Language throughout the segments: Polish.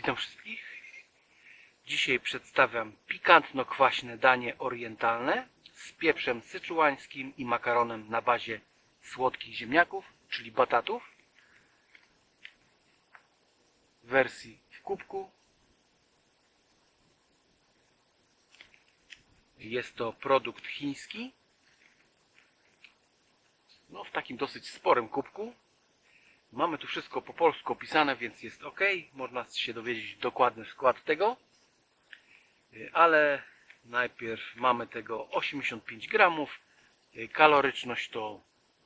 Witam wszystkich. Dzisiaj przedstawiam pikantno-kwaśne danie orientalne z pieprzem syczuańskim i makaronem na bazie słodkich ziemniaków, czyli batatów. W wersji w kubku. Jest to produkt chiński. No, w takim dosyć sporym kubku. Mamy tu wszystko po polsku opisane, więc jest ok. Można się dowiedzieć dokładny skład tego. Y, Ale najpierw mamy tego 85 gramów. Y, Kaloryczność to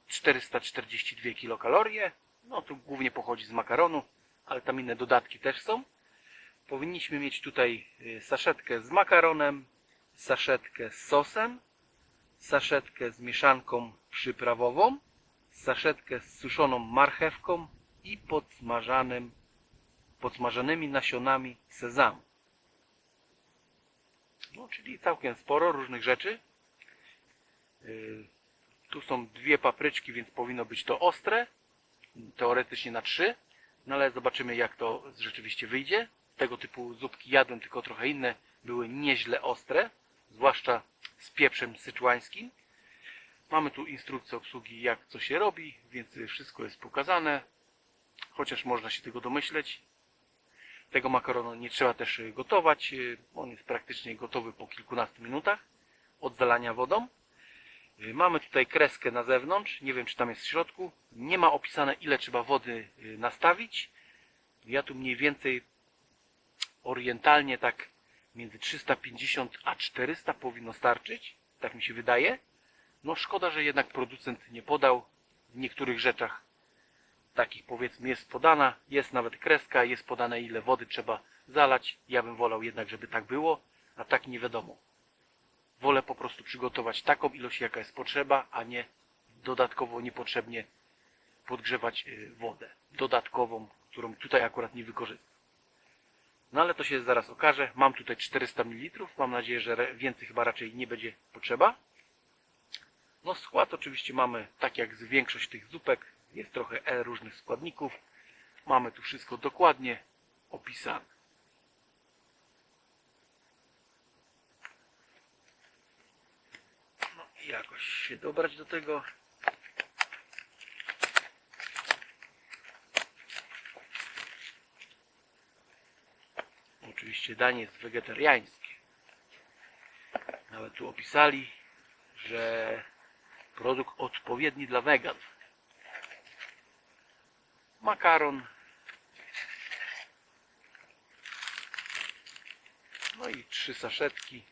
442 kilokalorie. No to głównie pochodzi z makaronu, ale tam inne dodatki też są. Powinniśmy mieć tutaj y, saszetkę z makaronem, saszetkę z sosem, saszetkę z mieszanką przyprawową, saszetkę z suszoną marchewką i podsmażanym, podsmażanymi nasionami sezamu. No, czyli całkiem sporo różnych rzeczy. Yy, Tu są dwie papryczki, więc powinno być to ostre. Teoretycznie na trzy. No ale zobaczymy jak to rzeczywiście wyjdzie. Tego typu zupki jadłem, tylko trochę inne. Były nieźle ostre. Zwłaszcza z pieprzem syczuańskim. Mamy tu instrukcję obsługi, jak co się robi, więc wszystko jest pokazane. Chociaż można się tego domyśleć. Tego makaronu nie trzeba też gotować. On jest praktycznie gotowy po kilkunastu minutach od zalania wodą. Mamy tutaj kreskę na zewnątrz. Nie wiem, czy tam jest w środku. Nie ma opisane, ile trzeba wody nastawić. Ja tu mniej więcej orientalnie tak między 350 a 400 powinno starczyć. Tak mi się wydaje. No szkoda, że jednak producent nie podał w niektórych rzeczach takich powiedzmy jest podana, jest nawet kreska, jest podane ile wody trzeba zalać. Ja bym wolał jednak, żeby tak było, a tak nie wiadomo. Wolę po prostu przygotować taką ilość, jaka jest potrzeba, a nie dodatkowo niepotrzebnie podgrzewać y, wodę dodatkową, którą tutaj akurat nie wykorzystam. No ale to się zaraz okaże. Mam tutaj 400 ml. Mam nadzieję, że więcej chyba raczej nie będzie potrzeba. No skład oczywiście mamy tak jak z większość tych zupek. Jest trochę e różnych składników. Mamy tu wszystko dokładnie opisane. No i jakoś się dobrać do tego. Oczywiście danie jest wegetariańskie. Nawet tu opisali, że produkt odpowiedni dla weganów. Makaron. No i trzy saszetki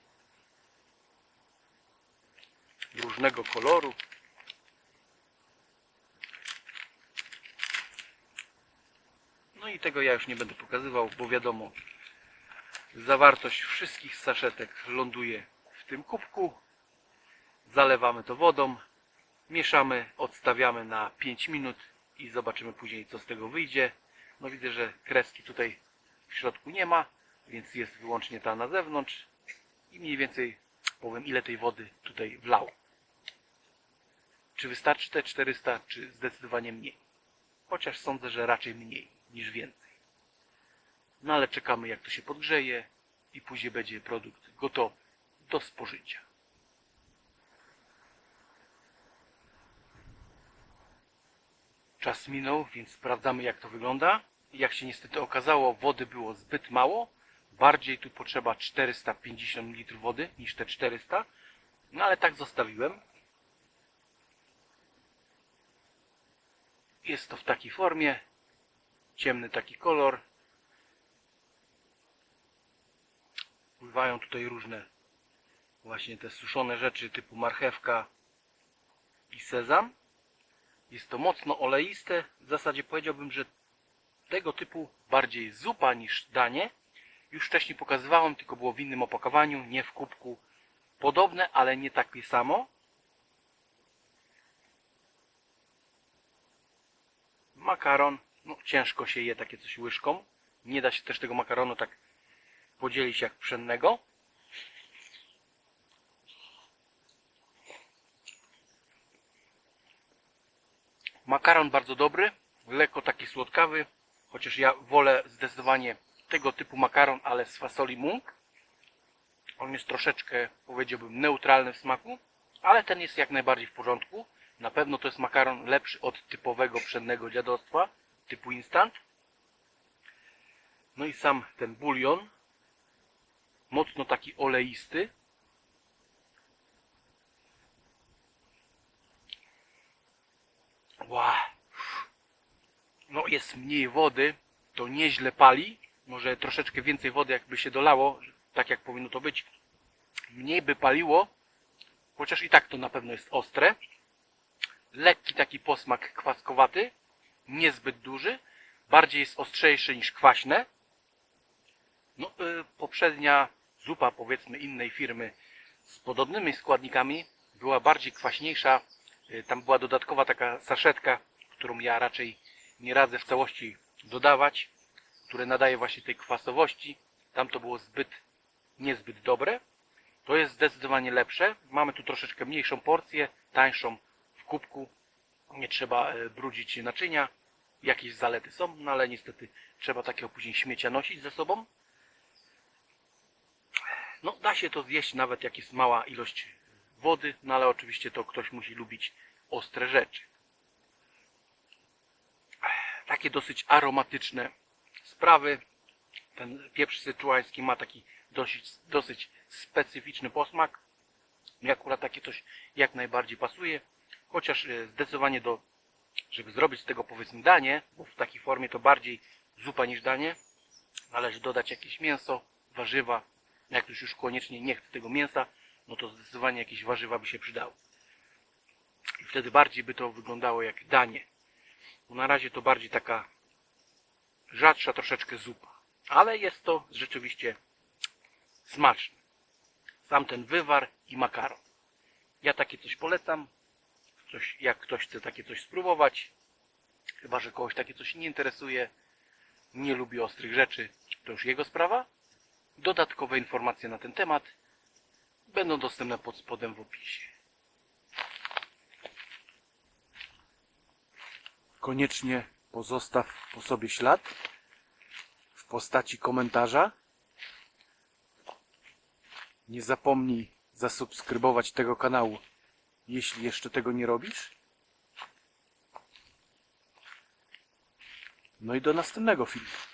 różnego koloru. No i tego ja już nie będę pokazywał, bo wiadomo, zawartość wszystkich saszetek ląduje w tym kubku. Zalewamy to wodą, mieszamy, odstawiamy na 5 minut i zobaczymy później co z tego wyjdzie. No widzę, że kreski tutaj w środku nie ma, więc jest wyłącznie ta na zewnątrz i mniej więcej powiem ile tej wody tutaj wlał. Czy wystarczy te 400, czy zdecydowanie mniej? Chociaż sądzę, że raczej mniej niż więcej. No ale czekamy jak to się podgrzeje i później będzie produkt gotowy do spożycia. Czas minął, więc sprawdzamy jak to wygląda. Jak się niestety okazało, wody było zbyt mało. Bardziej tu potrzeba 450 ml wody niż te 400. No ale tak zostawiłem. Jest to w takiej formie. Ciemny taki kolor. Pływają tutaj różne właśnie te suszone rzeczy typu marchewka i sezam. Jest to mocno oleiste. W zasadzie powiedziałbym, że tego typu bardziej zupa niż danie. Już wcześniej pokazywałem, tylko było w innym opakowaniu, nie w kubku. Podobne, ale nie takie samo. Makaron. No, ciężko się je takie coś łyżką. Nie da się też tego makaronu tak podzielić jak pszennego. Makaron bardzo dobry, lekko taki słodkawy, chociaż ja wolę zdecydowanie tego typu makaron, ale z fasoli mung. On jest troszeczkę, powiedziałbym, neutralny w smaku, ale ten jest jak najbardziej w porządku. Na pewno to jest makaron lepszy od typowego pszennego dziadostwa, typu instant. No i sam ten bulion, mocno taki oleisty. No jest mniej wody, to nieźle pali. Może troszeczkę więcej wody jakby się dolało, tak jak powinno to być. Mniej by paliło, chociaż i tak to na pewno jest ostre. Lekki taki posmak kwaskowaty, niezbyt duży. Bardziej jest ostrzejszy niż kwaśne. No, y, poprzednia zupa, powiedzmy, innej firmy z podobnymi składnikami była bardziej kwaśniejsza. Y, tam była dodatkowa taka saszetka, którą ja raczej nie radzę w całości dodawać, które nadaje właśnie tej kwasowości. Tam to było zbyt, niezbyt dobre. To jest zdecydowanie lepsze. Mamy tu troszeczkę mniejszą porcję, tańszą w kubku. Nie trzeba e, brudzić naczynia. Jakieś zalety są, no ale niestety trzeba takiego później śmiecia nosić ze sobą. No, da się to zjeść nawet jak jest mała ilość wody, no ale oczywiście to ktoś musi lubić ostre rzeczy. Takie dosyć aromatyczne sprawy. Ten pieprz syczuański ma taki dosyć, dosyć specyficzny posmak. Mi akurat takie coś jak najbardziej pasuje. Chociaż e, zdecydowanie do, żeby zrobić z tego powiedzmy danie, bo w takiej formie to bardziej zupa niż danie, należy dodać jakieś mięso, warzywa. Jak ktoś już koniecznie nie chce tego mięsa, no to zdecydowanie jakieś warzywa by się przydały. I wtedy bardziej by to wyglądało jak danie. Bo na razie to bardziej taka rzadsza troszeczkę zupa. Ale jest to rzeczywiście smaczne. Sam ten wywar i makaron. Ja takie coś polecam. Coś, jak ktoś chce takie coś spróbować, chyba że kogoś takie coś nie interesuje, nie lubi ostrych rzeczy, to już jego sprawa. Dodatkowe informacje na ten temat będą dostępne pod spodem w opisie. Koniecznie pozostaw po sobie ślad w postaci komentarza. Nie zapomnij zasubskrybować tego kanału, jeśli jeszcze tego nie robisz. No i do następnego filmu.